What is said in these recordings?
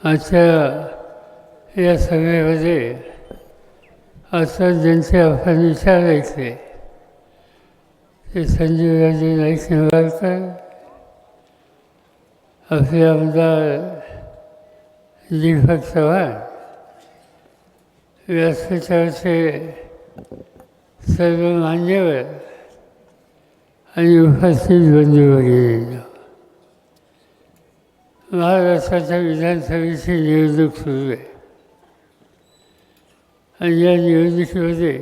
आजच्या या सभेमध्ये असं ज्यांचे आपण विचारायचे ते संजीवराजे नाईक निंबाळकर आपले आमदार दीपक चव्हाण व्यासपीठाचे सर्व मान्यवर आणि उपस्थित बंधू वगैरे महाराष्ट्राच्या विधानसभेची निवडणूक सुरू आहे. आणि या निवडणुकीमध्ये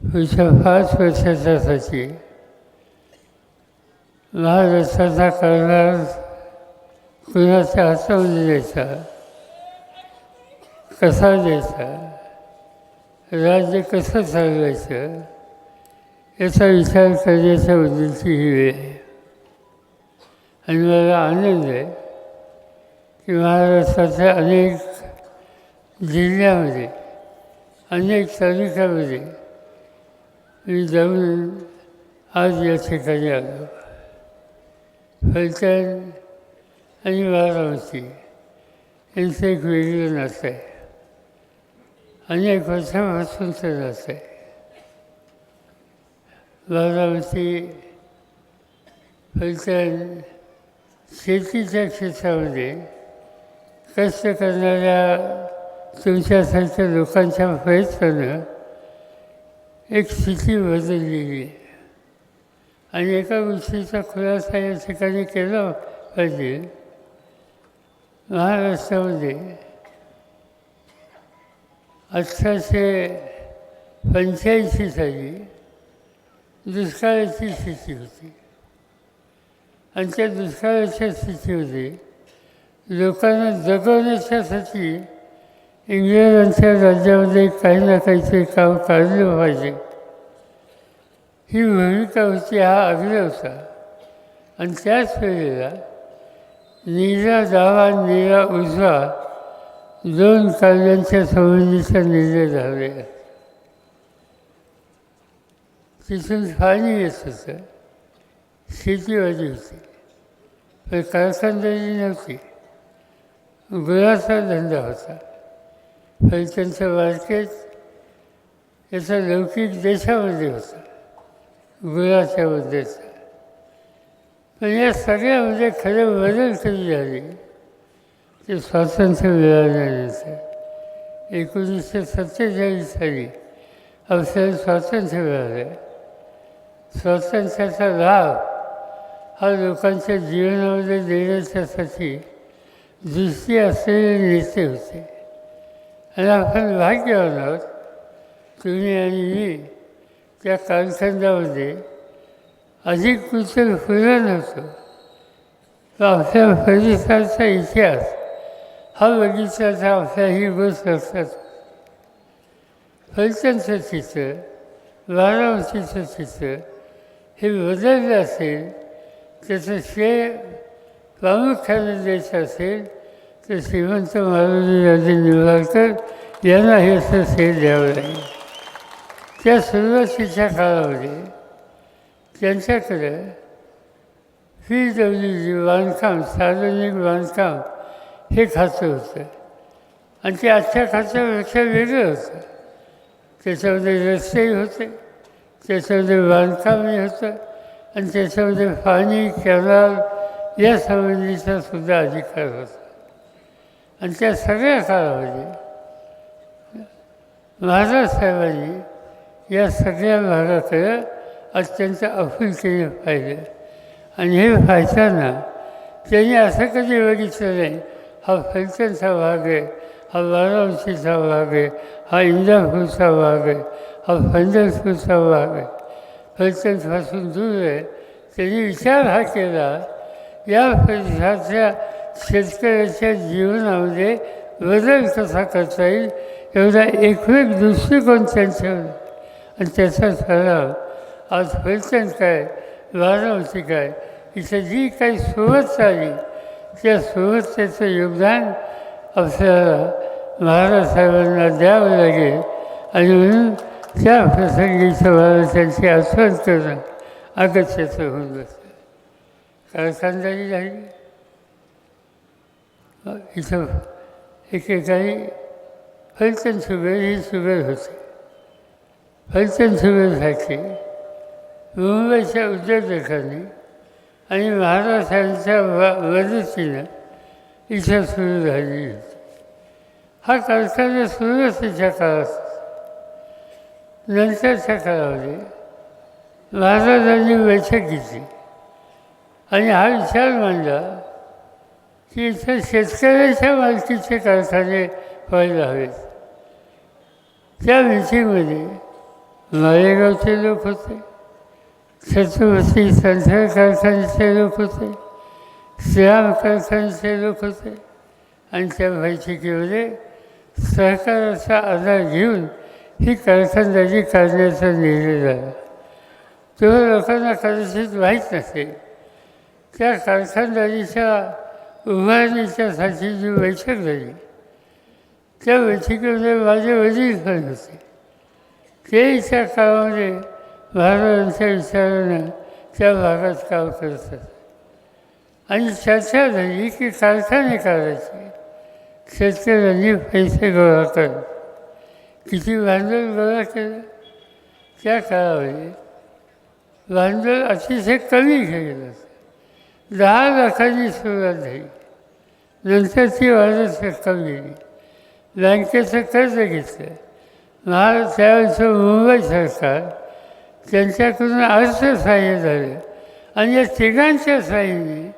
पुढच्या पाच वर्षाच्यासाठी महाराष्ट्राचा कारभार कुणाच्या हातामध्ये द्यायचा कसा द्यायचा राज्य कसं चालवायचं याचा विचार करण्याच्या बद्दलची ही वेळ आहे. आणि मला आनंद आहे. की महाराष्ट्राच्या अनेक जिल्ह्यामध्ये अनेक तालुक्यामध्ये मी जाऊन आज या ठिकाणी आलो. फलटण आणि वाराणसी यांचं एक वेगळं नातं आहे. अनेक वर्षापासून ते नातं आहे. वाराणसी फलटण शेतीच्या क्षेत्रामध्ये कष्ट करणाऱ्या तुमच्यासारख्या लोकांच्या प्रयत्नानं एक स्थिती बदललेली आहे. आणि एका गोष्टीचा खुलासा या ठिकाणी केला पाहिजे. महाराष्ट्रामध्ये अठराशे पंच्याऐंशी साली दुष्काळाची स्थिती होती. आणि त्या दुष्काळाच्या स्थितीमध्ये लोकांना जगवण्याच्यासाठी इंग्रजांच्या राज्यामध्ये काही ना काहीतरी काम काढलं पाहिजे. ही भूमिका होती हा आग्रह होता. आणि त्याच वेळेला निरा डावा निरा उजवा दोन काव्यांच्या संबंधीचा निर्णय झालेला तिथून पाणी येत होतं. शेतीवाडी होती. पण कारखानदारी नव्हती. गुळाचा धंदा होता. पैशांचं मार्केट याचा लौकिक देशामध्ये होता. गुळाच्या मुद्द्याचा पण या सगळ्यामध्ये खरं बदल कधी झाली ते स्वातंत्र्य मिळाल्यानंतर एकोणीसशे सत्तेचाळीस साली आपल्याला स्वातंत्र्य मिळालं. स्वातंत्र्याचा लाभ हा लोकांच्या जीवनामध्ये देण्याच्यासाठी दृष्टी असलेले नेते होते. आणि आपण भाग्यवान आहोत तुम्ही आणि मी त्या कालखंडामध्ये अधिक कुशल फुलं नव्हतो. तर आपल्या परिसराचा इतिहास हा बगीचाचा आपल्याही आपल्या ही गोष्ट फलटणचं चित्र बारामतीचं चित्र हे बदललं असेल त्याचं श्रेय प्रामुख्याने द्यायचं असेल तर श्रीमंत मारुती राजे निंबाळकर यांना हे असं श्रेय द्यावं लागेल. त्या सुरुवातीच्या काळामध्ये त्यांच्याकडं ही जवळी जी बांधकाम सार्वजनिक बांधकाम हे खातं होतं. आणि ते आजच्या खात्यापेक्षा वेगळं होतं. त्याच्यामध्ये रस्तेही होते त्याच्यामध्ये बांधकामही होतं आणि त्याच्यामध्ये पाणी कॅनल या संबंधीचा सुद्धा अधिकार होता. आणि त्या सगळ्या काळामध्ये महाराज साहेबांनी या सगळ्या भागाकडं अत्यंत आपुलकीने पाहिलं. आणि हे पाहताना त्यांनी असं कधी बघितलं नाही हा फलटणचा भाग आहे हा वाराणसीचा भाग आहे हा इंदापूरचा भाग आहे हा पंढरपूरचा भाग आहे. फलटणपासून दूर आहे. त्यांनी विचार हा केला या परिसराच्या शेतकऱ्याच्या जीवनामध्ये बदल कसा करता येईल एवढा एकवेक दृष्टिकोन त्यांच्यावर आणि त्याचा ठराव आज फलटण काय बारामती काय इथं जी काही सोबत आली त्या सोबत त्याचं योगदान आपल्याला महाराज साहेबांना द्यावं लागेल. आणि म्हणून त्या प्रसंगी मला त्यांची आठवण करणं होऊन बसतं कारखानदारी झाली इथं एकेकाळी फलटण सुबेर ही शुगर होते फलटण शुगरसाठी मुंबईच्या उद्योजकांनी आणि महाराष्ट्रांच्या व मदतीनं इच्छा सुरू झाली होती हा कारखाना सुरुवातीच्या काळात नंतरच्या काळामध्ये महाराजांनी बैठक घेतली. आणि हा विचार मांडला की इथं शेतकऱ्याच्या मालकीचे कारखाने व्हायला हवेत. त्या मिटिंगमध्ये मालेगावचे लोक होते छत्रपती संसार कारखान्याचे लोक होते श्रीराम कारखान्याचे लोक होते. आणि त्या बैठकीमध्ये सहकाराचा आधार घेऊन ही कारखानदारी करण्याचा निर्णय झाला. तेव्हा लोकांना कदाचित माहीत नसेल त्या कारखानदारीच्या उभारणीच्यासाठी जी बैठक झाली त्या बैठकीमध्ये माझे वडील पण होते. ते त्या काळामध्ये महाराजांच्या विचारानं त्या भागात काम करत आणि चर्चा झाली की कारखाने करायचे. शेतकऱ्यांनी पैसे गोळा करत किती भांडवल गोळा केलं त्या काळामध्ये भांडवल अतिशय कमी गेलं दहा लाखाची सुरुवात झाली. नंतर ती वाढत कमी गेली बँकेचं कर्ज घेतलं. महाराज त्यावेळेचं मुंबई सरकार त्यांच्याकडून अर्थसहाय्य झालं. आणि या तिघांच्या साह्याने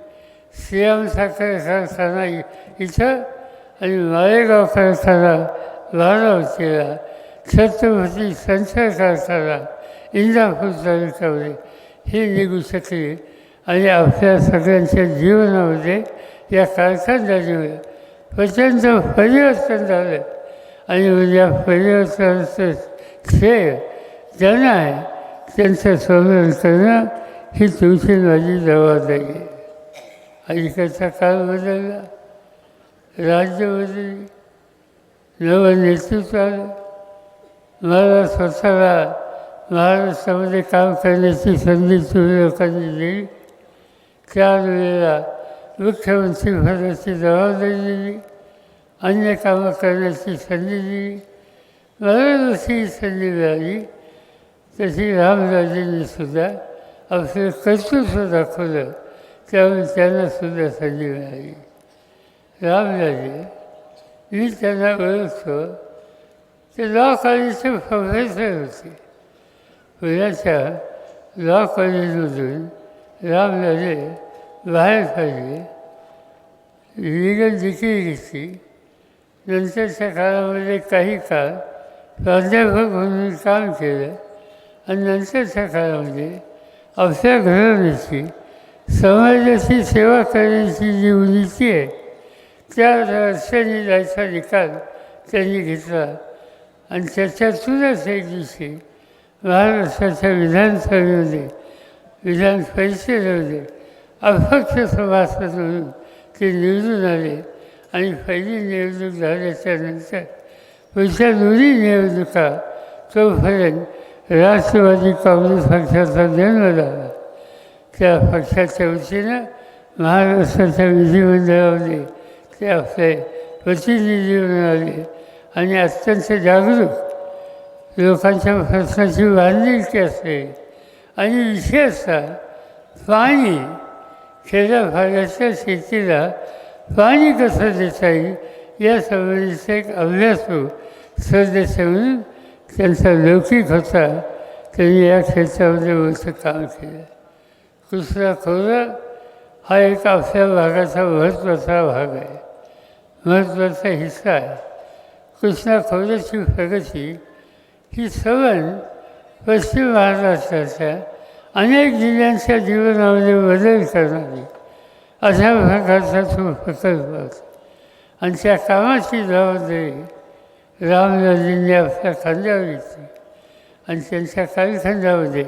श्रीराम साखर कारखाना इथं आणि माळेगाव कारखाना बारावतीला छत्रपती संसार कारखाना इंदापूर तालुक्यामध्ये हे निघू शकले आणि आपल्या सगळ्यांच्या जीवनामध्ये या कारखानदारीमुळे प्रचंड परिवर्तन झालं आणि या परिवर्तनाचं श्रेय ज्यांना आहे त्यांचं संवर्धन करणं ही तुमची माझी जबाबदारी आहे अलीकडचा काळ बदलला राज्य बदलली नवं नेतृत्व आलं मला स्वतःला महाराष्ट्रामध्ये काम करण्याची संधी तुम्ही लोकांनी दिली त्यावेळेला मुख्यमंत्री पदाची जबाबदारी दिली अन्य कामं करण्याची संधी दिली. मला जशी ही संधी मिळाली तशी रामराजेंनी सुद्धा आपलं कर्तृत्व दाखवलं त्यामुळे त्यांना सुद्धा संधी मिळाली. रामराजे मी त्यांना ओळखतो ते लॉ कॉलेजचे प्रोफेसर होते. पुण्याच्या लॉ कॉलेजमधून रामराजे बाहेर पडले. लिगल डिग्री घेतली नंतरच्या काळामध्ये काही काळ प्राध्यापक म्हणून काम केलं आणि नंतरच्या काळामध्ये आपल्या घराण्याची समाजाची सेवा करण्याची जी उंची आहे त्या रस्त्याने जायचा निकाल त्यांनी घेतला आणि त्याच्यातूनच एक दिवशी महाराष्ट्राच्या विधानसभेमध्ये विधान परिषदेमध्ये अपक्ष सभासद म्हणून ते निवडून आले. आणि पहिली निवडणूक झाल्याच्यानंतर पुढच्या दोन्ही निवडणुका तोपर्यंत राष्ट्रवादी काँग्रेस पक्षाचा जन्म झाला. त्या पक्षाच्या वतीनं महाराष्ट्राच्या विधिमंडळामध्ये ते आपले प्रतिनिधी म्हणून आले. आणि अत्यंत जागरूक. लोकांच्या प्रश्नाची बांधिलकी असते. आणि विशेषतः पाणी. भागाच्या शेतीला पाणी कसं देता येईल या संबंधीचा एक अभ्यासू सदस्य म्हणून त्यांचा लौकिक होता. त्यांनी या क्षेत्रामध्ये मोठं काम केलं. दुसरा खोरा हा एक आपल्या भागाचा महत्त्वाचा भाग आहे. महत्त्वाचा हिस्सा आहे. कृष्णा खोऱ्याची प्रगती ही सवण पश्चिम महाराष्ट्राच्या अनेक जिल्ह्यांच्या जीवनामध्ये बदल करणारी अशा प्रकारचा तो प्रकल्प आणि त्या कामाची जबाबदारी रामराजेंनी आपल्या खांद्यावर घेतली. आणि त्यांच्या कालखंडामध्ये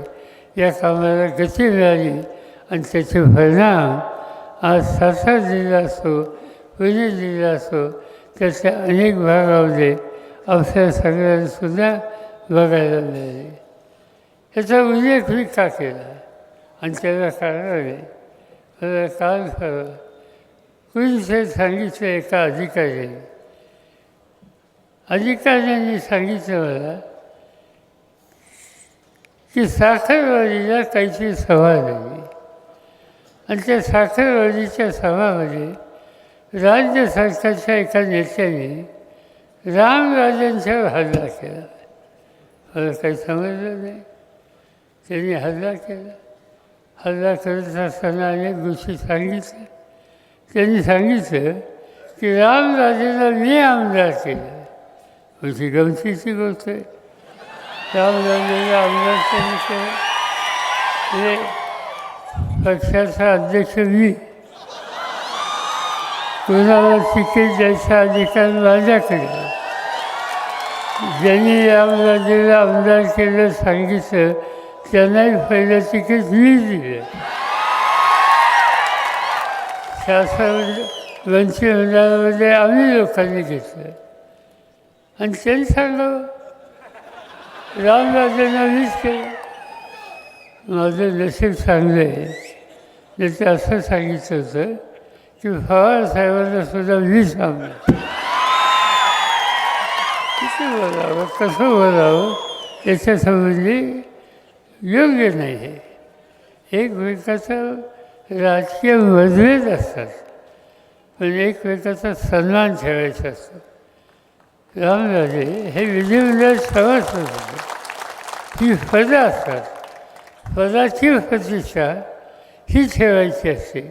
या कामाला गती मिळाली आणि त्याचे परिणाम आज सातारा जिल्हा असतो पुणे जिल्हा असो. त्याचे अनेक भागामध्ये अवसर सगळ्यांसुद्धा बघायला मिळाले. याचा उल्लेख मी का केला? आणि त्याला कारण आहे. मला काल खरं कुणीतरी सांगितलं एका अधिकाऱ्याने. अधिकाऱ्यांनी सांगितलं मला की साखरवाडीला काहीतरी सभा झाली आणि त्या साखरवाडीच्या सभामध्ये राज्य सरकारच्या एका नेत्याने रामराजांच्यावर हल्ला केला. मला काही समजलं नाही. त्यांनी हल्ला केला. हल्ला करत असताना अनेक गोष्टी सांगितल्या. त्यांनी सांगितलं की रामराजेला मी आमदार केलं. म्हणजे गमतीची गोष्ट आहे. रामराजेला आमदार त्यांनी केलं. म्हणजे पक्षाचा अध्यक्ष मी कुणाला तिकीट द्यायचा अधिकार माझ्याकडे? ज्यांनी रामराजेला आमदार केलं सांगितलं त्यांनाही पहिलं तिकीट मी दिलं. शासन मंत्रिमंडळामध्ये आम्ही लोकांनी घेतलं. आणि त्यांनी सांगावं रामराजांना मीच केलं. माझं नशीब चांगलं आहे. त्याचं असं सांगितलं होतं की पवार साहेबांना सुद्धा मीच आमदार किती बोलावं कसं बोलावं याच्यासंबंधी योग्य नाही हे एकमेकाचं राजकीय मतभेद असतात पण एकमेकाचा सन्मान ठेवायचा असतो रामराजे हे विधिमंडळ सभासद होते ही पदं असतात पदाची प्रतिष्ठा ही ठेवायची असते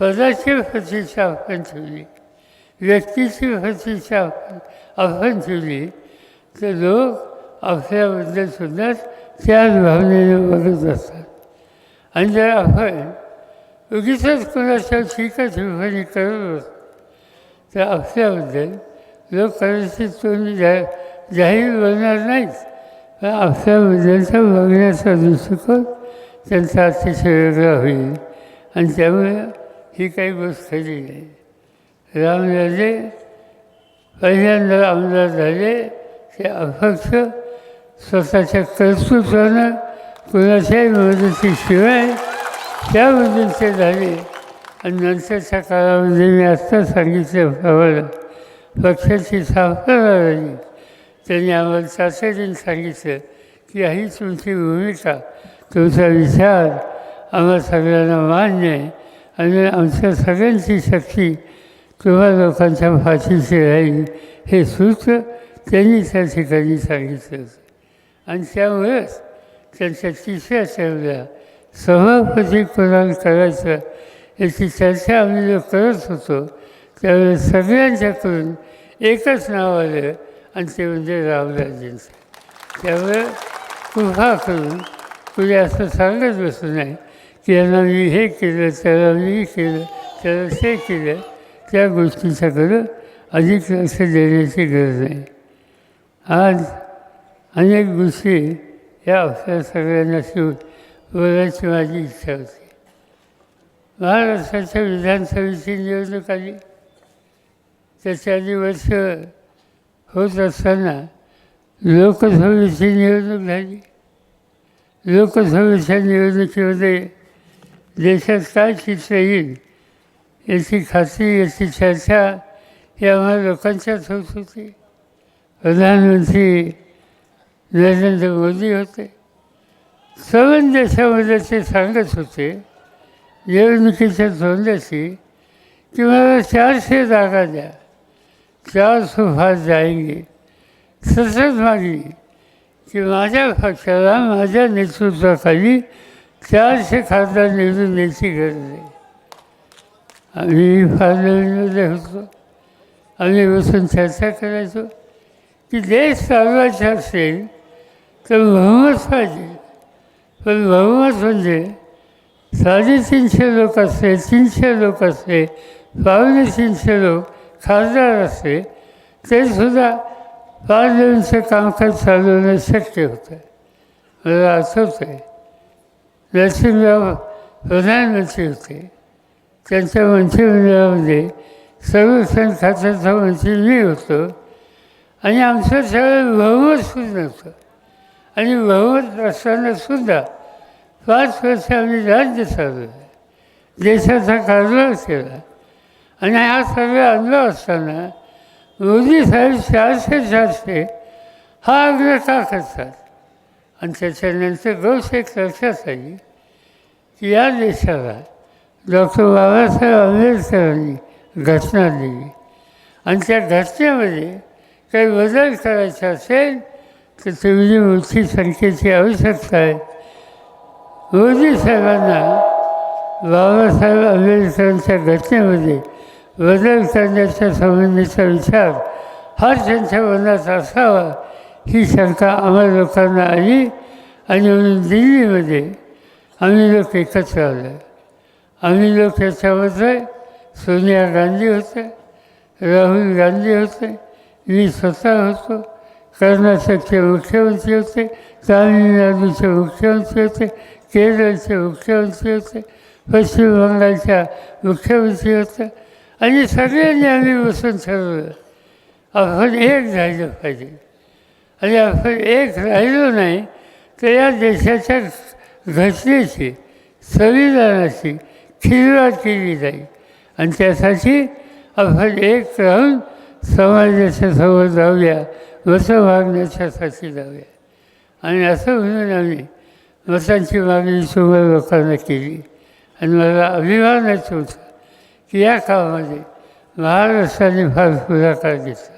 पदाची प्रतिष्ठा आपण ठेवली व्यक्तीची प्रतिष्ठा आपण आपण ठेवली तर लोक आपल्याबद्दल सुद्धा त्याच भावनेने बघत असतात. आणि जर आपण उगीच कोणाच्या टीका टिप्पणी करत असतो तर आपल्याबद्दल लोक कदाचित तोंड जा जाहीर बोलणार नाहीत पण आपल्याबद्दलचा बघण्याचा दृष्टिकोन त्यांचा अतिशय वेगळा होईल. आणि त्यामुळे ही काही गोष्ट खरी नाही. रामराजे पहिल्यांदा आमदार झाले ते अपक्ष स्वतःच्या कर्तृत्वानं कुणाच्याही मदतीशिवाय त्या ते झाले. आणि नंतरच्या काळामध्ये मी आत्ता सांगितल्याप्रमाणे पक्षाची स्थापना झाली त्यांनी आम्हाला तातडीने सांगितलं की ही तुमची भूमिका तुमचा विचार आम्हा सगळ्यांना मान्य आहे. आणि आमच्या सगळ्यांची शक्ती किंवा लोकांच्या पाठीशी राहील हे सूत्र त्यांनी त्या ठिकाणी सांगितलं. होतं आणि त्यामुळेच त्यांच्या तिसऱ्या टर्मला सभापती कोणाला करायचं याची चर्चा आम्ही जो करत होतो त्यावेळेस सगळ्यांच्याकडून एकच नाव आलं आणि ते म्हणजे रामराजेंचं. त्यामुळे कृपा करून कुणी असं सांगत बसू नये त्याला मी हे केलं त्याला मी केलं त्याला ते केलं. त्या गोष्टीच्याकडं अधिक लक्ष देण्याची गरज नाही आज अनेक गोष्टी या आपल्या सगळ्यांना शिवून बोलायची माझी इच्छा होती. महाराष्ट्राच्या विधानसभेची निवडणूक आली. त्याच्या आधी वर्ष होत असताना लोकसभेची निवडणूक झाली. लोकसभेच्या निवडणुकीमध्ये देशात काय चित्र येईल? याची खात्री याची चर्चा यामुळे लोकांच्याच होत होती. प्रधानमंत्री नरेंद्र मोदी होते. सर्व देशामध्ये ते सांगत होते निवडणुकीच्या तोंडाशी की मला चारशे जागा द्या. चार सुभाष जायंगे. सतत मागणी की माझ्या पक्षाला माझ्या नेतृत्वाखाली चारशे खासदार निवडून द्यायची गरज आहे आम्ही पार्लमेंटमध्ये होतो. आम्ही बसून चर्चा करायचो की देश चालवायचा असेल तर बहुमत पाहिजे. पण बहुमत म्हणजे साडेतीनशे लोक असते तीनशे लोक असते पावणे तीनशे लोक खासदार असते तेसुद्धा पार्लमेंटचं कामकाज चालवणं शक्य होतं. मला आठवतं आहे नरसिंहराव प्रधानमंत्री होते. त्यांच्या मंत्रिमंडळामध्ये संरक्षण खात्याचा मंत्री मी होतो. आणि आमचं सगळं बहुमत सुद्धा नव्हतं. आणि बहुमत असताना सुद्धा पाच वर्ष आम्ही राज्य चालवलं देशाचा कारभार केला. आणि हा सगळा अनुभव असताना मोदी साहेब चारशे चारशे हा आग्रह का करतात? आणि त्याच्यानंतर गोष्ट एक लक्षात आली की या देशाला डॉक्टर बाबासाहेब आंबेडकरांनी घटना दिली. आणि त्या घटनेमध्ये काही बदल करायचा असेल तर तेवढी मोठी संख्येची आवश्यकता आहे. मोदी साहेबांना बाबासाहेब आंबेडकरांच्या घटनेमध्ये बदल करण्याच्या संबंधीचा विचार हा त्यांच्या मनात असावा ही शंका आम्हा लोकांना आली आणि म्हणून दिल्लीमध्ये आम्ही लोक एकत्र आलो आम्ही लोक याच्यामध्ये सोनिया गांधी होते राहुल गांधी होते मी स्वतः होतो कर्नाटकचे मुख्यमंत्री होते तामिळनाडूचे मुख्यमंत्री होते केरळचे मुख्यमंत्री होते पश्चिम बंगालच्या मुख्यमंत्री होत्या आणि सगळ्यांनी आम्ही बसून ठरवलं आपण एक झालं पाहिजे. आणि आपण एक राहिलो नाही तर या देशाच्या घटनेची संविधानाची खिलवाड केली जाईल. आणि त्यासाठी आपण एक राहून समाजाच्या समोर जाऊया मतं मागण्याच्यासाठी जाऊया. आणि असं म्हणून आम्ही मतांची मागणी सुमार लोकांना केली. आणि मला अभिमानच होता की या कामामध्ये महाराष्ट्राने फार पुढाकार घेतला.